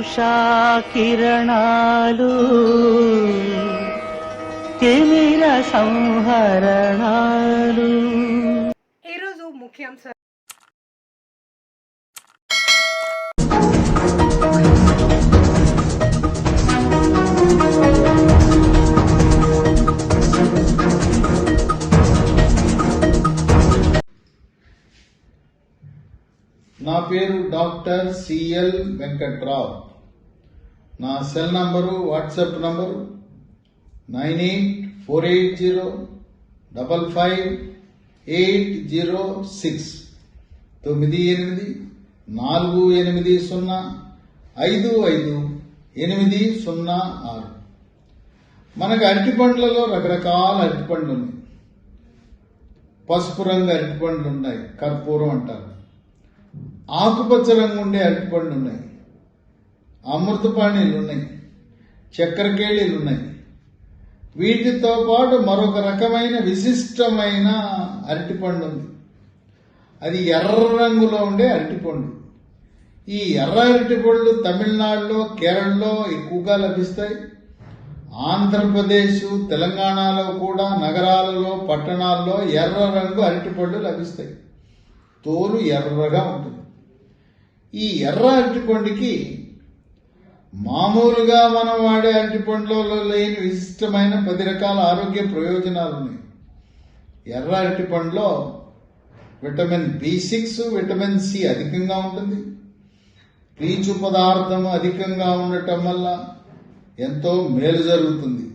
ఉషా కిరణాలు తిమిర సంహరణాలు. ఈరోజు ముఖ్యాంశాలు నా పేరు డాక్టర్ సిఎల్ వెంకట్రావు. నా cell number WhatsApp number nine eight four eight zero double five eight zero six తొమ్మిది ఎనిమిది నాలుగు ఎనిమిది సున్నా ఐదు ఐదు ఎనిమిది సున్నా ఆరు మనకు అరటిపండ్లలో రకరకాల అరటిపండ్లు ఉన్నాయి. పసుపు రంగు అరటిపండ్లు ఉన్నాయి కర్పూరం అంటారు. ఆకుపచ్చ రంగు ఉండే అరటిపండ్లు ఉన్నాయి. అమృతపాణీలు ఉన్నాయి చక్కెరకేళీలు ఉన్నాయి వీటితో పాటు మరొక రకమైన విశిష్టమైన అరటిపండు ఉంది అది ఎర్ర రంగులో ఉండే అరటిపండు. ఈ ఎర్ర అరటిపళ్ళు తమిళనాడులో కేరళలో ఎక్కువగా లభిస్తాయి. ఆంధ్రప్రదేశ్ తెలంగాణలో కూడా నగరాలలో పట్టణాల్లో ఎర్ర రంగు అరటిపళ్ళు లభిస్తాయి. తోలు ఎర్రగా ఉంటుంది. ఈ ఎర్ర అరటిపండుకి మామూలుగా మనం వాడే అరటిపండులలో లేని విశిష్టమైన పది రకాల ఆరోగ్య ప్రయోజనాలు ఉన్నాయి. ఎర్ర అరటిపండులో vitamin B six vitamin C అధికంగా ఉంటుంది. పీచు పదార్థం అధికంగా ఉండటం వల్ల ఎంతో మేలు జరుగుతుంది.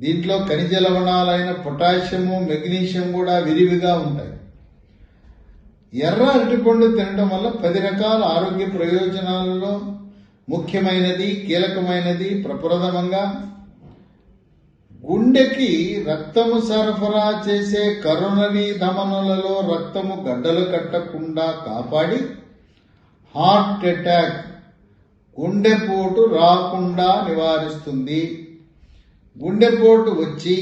దీంట్లో ఖనిజ లవణాలైన పొటాషియము మెగ్నీషియం కూడా విరివిగా ఉంటాయి. ఎర్ర అరటిపండు తినడం వల్ల పది రకాల ఆరోగ్య ప్రయోజనాలలో ముఖ్యమైనది కీలకమైనది ప్రప్రథమంగా గుండెకి రక్తము సరఫరా చేసే కరోనరీ ధమనులలో రక్తము గడ్డలు కట్టకుండా కాపాడి హార్ట్ అటాక్ గుండెపోటు రాకుండా నివారిస్తుంది. గుండెపోటు వచ్చి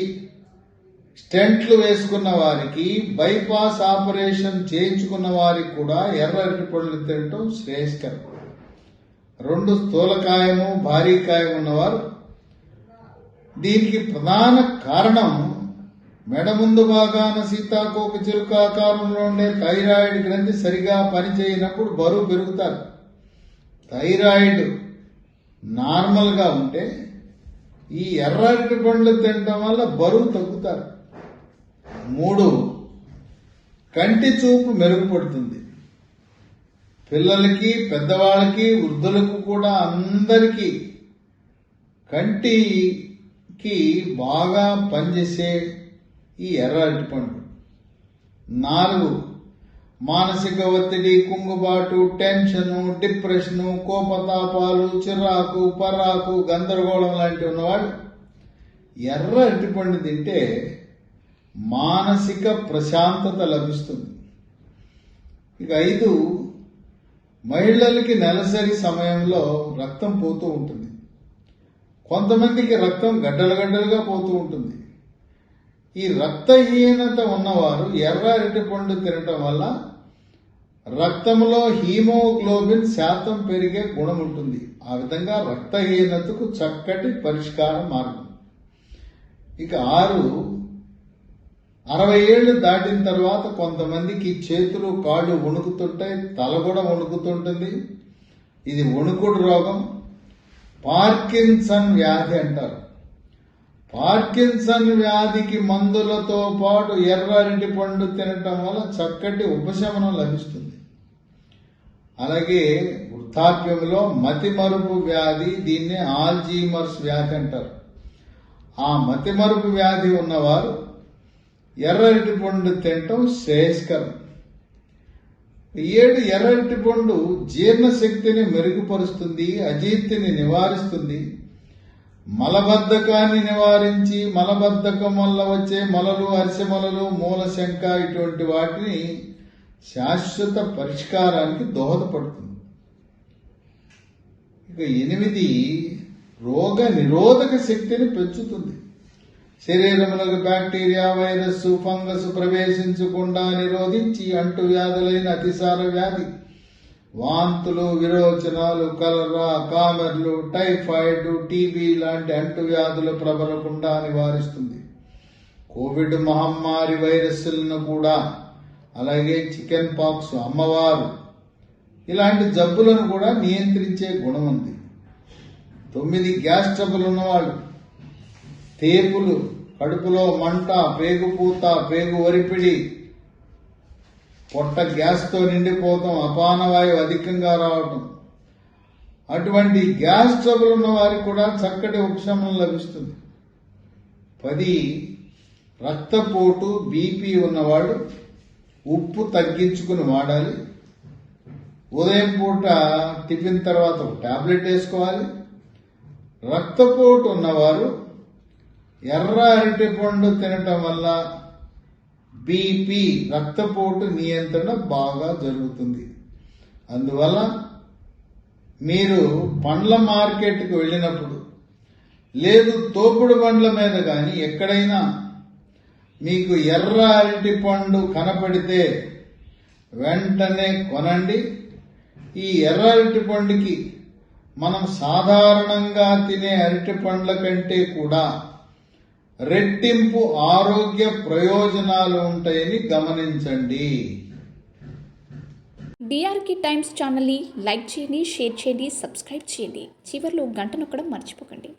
స్టెంట్లు వేసుకున్న వారికి బైపాస్ ఆపరేషన్ చేయించుకున్న వారికి కూడా ఎర్ర అరటిపళ్ళు తినటం శ్రేయస్కరం. రెండు స్థూలకాయము భారీ కాయం ఉన్నవారు. దీనికి ప్రధాన కారణం మెడ ముందు భాగాన సీతాకోక చిలుక ఆకారంలో ఉండే థైరాయిడ్ గ్రంథి సరిగా పనిచేయనప్పుడు బరువు పెరుగుతారు. థైరాయిడ్ నార్మల్గా ఉంటే ఈ ఎర్రటి పండ్లు తినడం వల్ల బరువు తగ్గుతారు. మూడు కంటి చూపు మెరుగుపడుతుంది. పిల్లలకి పెద్దవాళ్ళకి వృద్ధులకు కూడా అందరికీ కంటికి బాగా పనిచేసే ఈ ఎర్ర అరటిపండు నాలుగు మానసిక ఒత్తిడి కుంగుబాటు టెన్షన్ డిప్రెషను కోపతాపాలు చిరాకు పరాకు గందరగోళం లాంటి ఉన్నవాళ్ళు ఎర్ర అరటిపండు తింటే మానసిక ప్రశాంతత లభిస్తుంది. ఇక ఐదు మహిళలకి నెలసరి సమయంలో రక్తం పోతూ ఉంటుంది. కొంతమందికి రక్తం గడ్డలు గడ్డలుగా పోతూ ఉంటుంది. ఈ రక్తహీనత ఉన్నవారు ఎర్ర అరటి పండు తినటం వల్ల రక్తంలో హీమోగ్లోబిన్ శాతం పెరిగే గుణం ఉంటుంది. ఆ విధంగా రక్తహీనతకు చక్కటి పరిష్కార మార్గం. ఇక ఆరు అరవై ఏళ్ళు దాటిన తర్వాత కొంతమందికి చేతులు కాళ్ళు వణుకుతుంటాయి తల కూడా వణుకుతుంటుంది. ఇది వణుకుడు రోగం. పార్కిన్సన్ వ్యాధి అంటారు. పార్కిన్సన్ వ్యాధికి మందులతో పాటు ఎర్ర అరటి పండు తినటం వల్ల చక్కటి ఉపశమనం లభిస్తుంది. అలాగే వృద్ధాప్యంలో మతిమరుపు వ్యాధి దీన్ని ఆల్జీమర్స్ వ్యాధి అంటారు. ఆ మతిమరుపు వ్యాధి ఉన్నవారు ఎర్రటి పండు తినటం శ్రేయస్కరం. ఏడు ఎర్రటి పండు జీర్ణశక్తిని మెరుగుపరుస్తుంది అజీర్తిని నివారిస్తుంది. మలబద్ధకాన్ని నివారించి మలబద్ధకం వల్ల వచ్చే మలలు అరిసెమలలు మూలశంక ఇటువంటి వాటిని శాశ్వత పరిష్కారానికి దోహదపడుతుంది. ఇక ఎనిమిది రోగ నిరోధక శక్తిని పెంచుతుంది. శరీరములకు బ్యాక్టీరియా వైరస్ ఫంగస్ ప్రవేశించకుండా నిరోధించి అంటు వ్యాధులైన అతిసార వ్యాధి వాంతులు విరోచనాలు కలరా కామెర్లు టైఫాయిడ్ టీబీ లాంటి అంటువ్యాధులు ప్రబలకుండా నివారిస్తుంది. కోవిడ్ మహమ్మారి వైరస్లను కూడా అలాగే చికెన్ పాక్స్ అమ్మవారు ఇలాంటి జబ్బులను కూడా నియంత్రించే గుణం ఉంది. తొమ్మిది గ్యాస్ ట్రబుల్ ఉన్నవాళ్ళు తేపులు కడుపులో మంట పేగుపూత పేగు వరిపిడి పొట్ట గ్యాస్తో నిండిపోవటం అపానవాయువు అధికంగా రావటం. అటువంటి గ్యాస్ ట్రబుల్ ఉన్న వారికి కూడా చక్కటి ఉపశమనం లభిస్తుంది. పది రక్తపోటు బీపీ ఉన్నవాడు ఉప్పు తగ్గించుకుని వాడాలి. ఉదయం పూట టిఫిన్ తర్వాత ఒక టాబ్లెట్ వేసుకోవాలి. రక్తపోటు ఉన్నవారు ఎర్ర అరటి పండు తినటం వల్ల బీపీ రక్తపోటు నియంత్రణ బాగా జరుగుతుంది. అందువల్ల మీరు పండ్ల మార్కెట్కి వెళ్ళినప్పుడు లేదు తోపుడు పండ్ల మీద కానీ ఎక్కడైనా మీకు ఎర్ర అరటి పండు కనపడితే వెంటనే కొనండి. ఈ ఎర్ర అరటి పండుకి మనం సాధారణంగా తినే అరటి పండ్ల కంటే కూడా రెట్టింపు ఆరోగ్య ప్రయోజనాలు ఉంటాయని గమనించండి. డిఆర్కి టైమ్స్ ఛానల్ని లైక్ చేయండి షేర్ చేయండి సబ్స్క్రైబ్ చేయండి. చివరిలో గంట నొక్కడం మర్చిపోకండి.